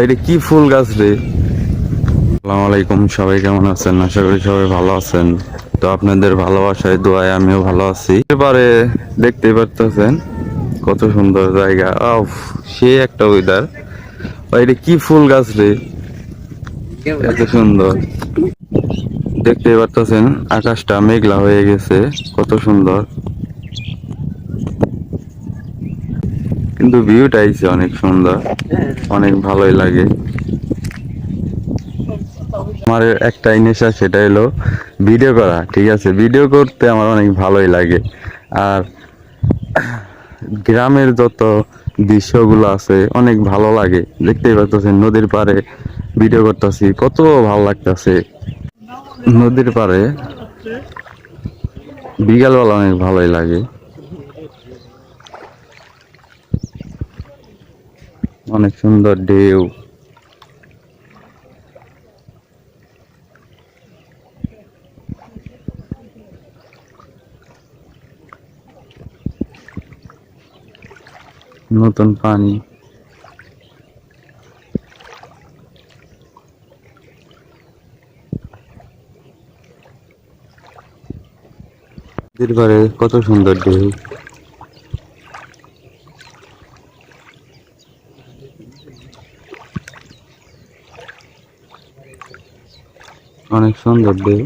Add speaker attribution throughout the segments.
Speaker 1: এটা কি ফুল গাছ রে? আসসালামু আলাইকুম সবাই কেমন আছেন? আশা করি সবাই ভালো আছেন। তো আপনাদের ভালোবাসায় দোয়ায় আমিও ভালো আছি। এবারে দেখতেই পারতেছেন কত সুন্দর জায়গা। আফ সে একটা ওয়েদার এটা কি ফুল গাছ রে? এত সুন্দর। দেখতেই পারতেছেন আকাশটা মেঘলা হয়ে গেছে। কত সুন্দর। কিন্তু ভিউটা আইছে অনেক সুন্দর। অনেক ভালোই লাগে। আমার একটাই নেশা সেটা হলো ভিডিও করা, ঠিক আছে? ভিডিও করতে আমার অনেক ভালোই লাগে। আর গ্রামের যত দৃশ্যগুলো আছে, অনেক ভালো লাগে। দেখতেই পাচ্ছেন নদীর পাড়ে ভিডিও করতেছি, কত ভালো লাগতেছে। নদীর পাড়ে বিকালবেলা অনেক ভালোই লাগে। অনেক সুন্দর ঢেউ। নতুন পানি। নদীর পাড়ে কত সুন্দর ঢেউ। অনেক সুন্দর ঢেউ।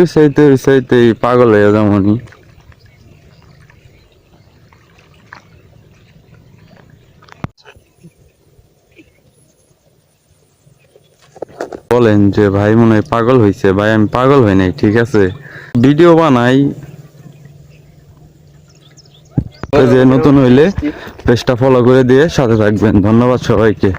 Speaker 1: বিষয়তে বিষয়তেই পাগল হয়ে যেমনই বলেন যে ভাই মনে হয় পাগল হয়েছে ভাই, আমি পাগল হই নাই, ঠিক আছে? ভিডিও বানাই। যে নতুন হইলে পেজটা ফলো করে দিয়ে সাথে থাকবেন। ধন্যবাদ সবাইকে।